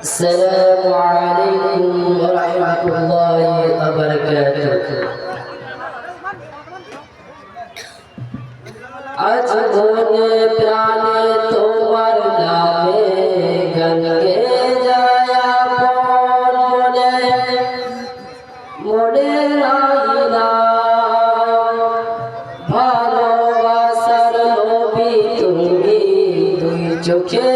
السلام عليكم ورحمة الله وبركاته আজ ধনে প্রাণে তোমার নামে গান গে যায়া মনে মনে রাইলা ভালোবাসার নবী তুমি দুই চোখে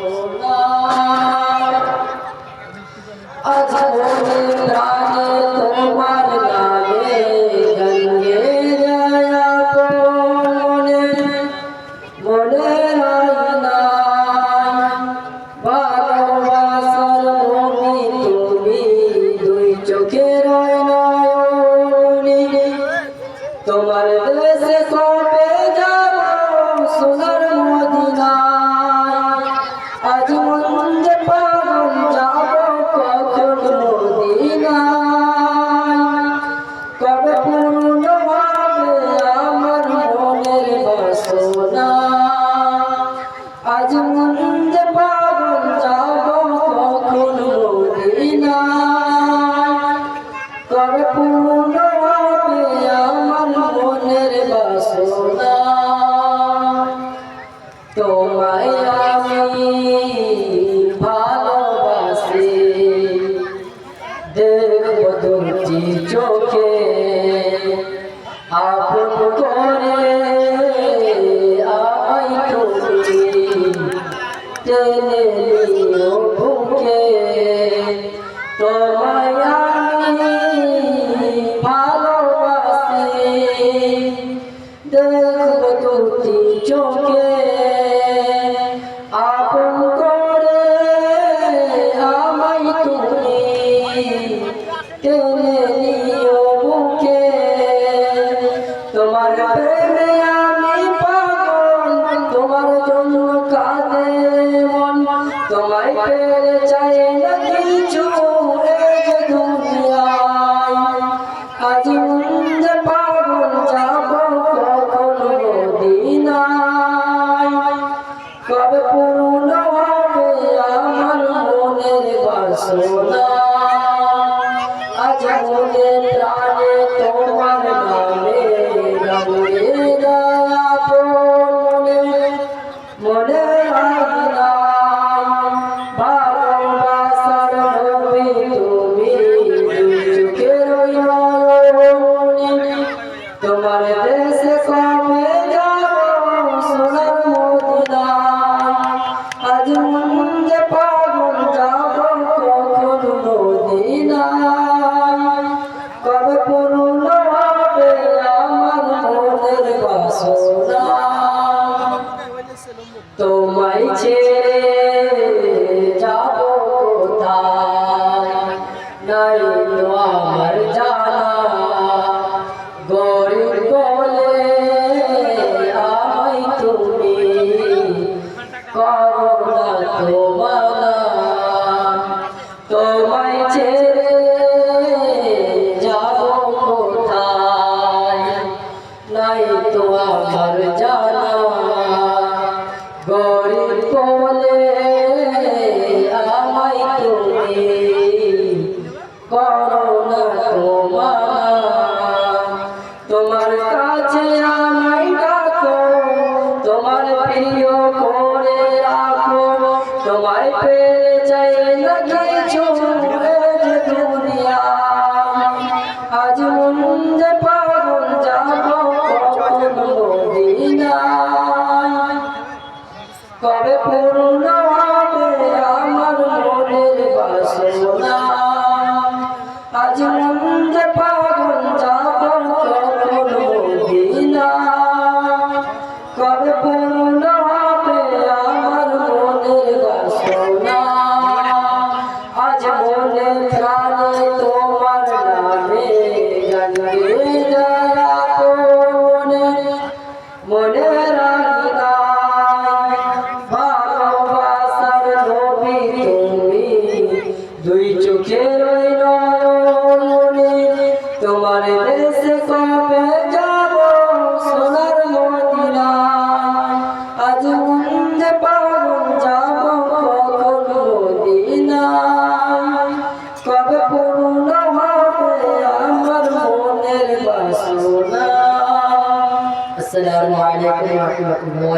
সোনা দেখব দুটি চোখে আপন করে আমায় তুমি টেনে নিও বুকে তোমায় পূর্ণ হবে আমার মনের বাসনা। তোমায় ছেড়ে যাব কোথায়? নাই তো আমার জানা। গরিব প্রিয় করে রাখো। তোমায় পেয়ে চাই না কবে পূর্ণ আমার মনের বাসনা। তোমার দেশে কবে যাব? সোনার মদিনা। আজ মন্দে পাগল যাব কখন মদিনা? কবে পূর্ণ হবে আসসালামু আলাইকুম ওয়া রাহমাতুল্লাহি।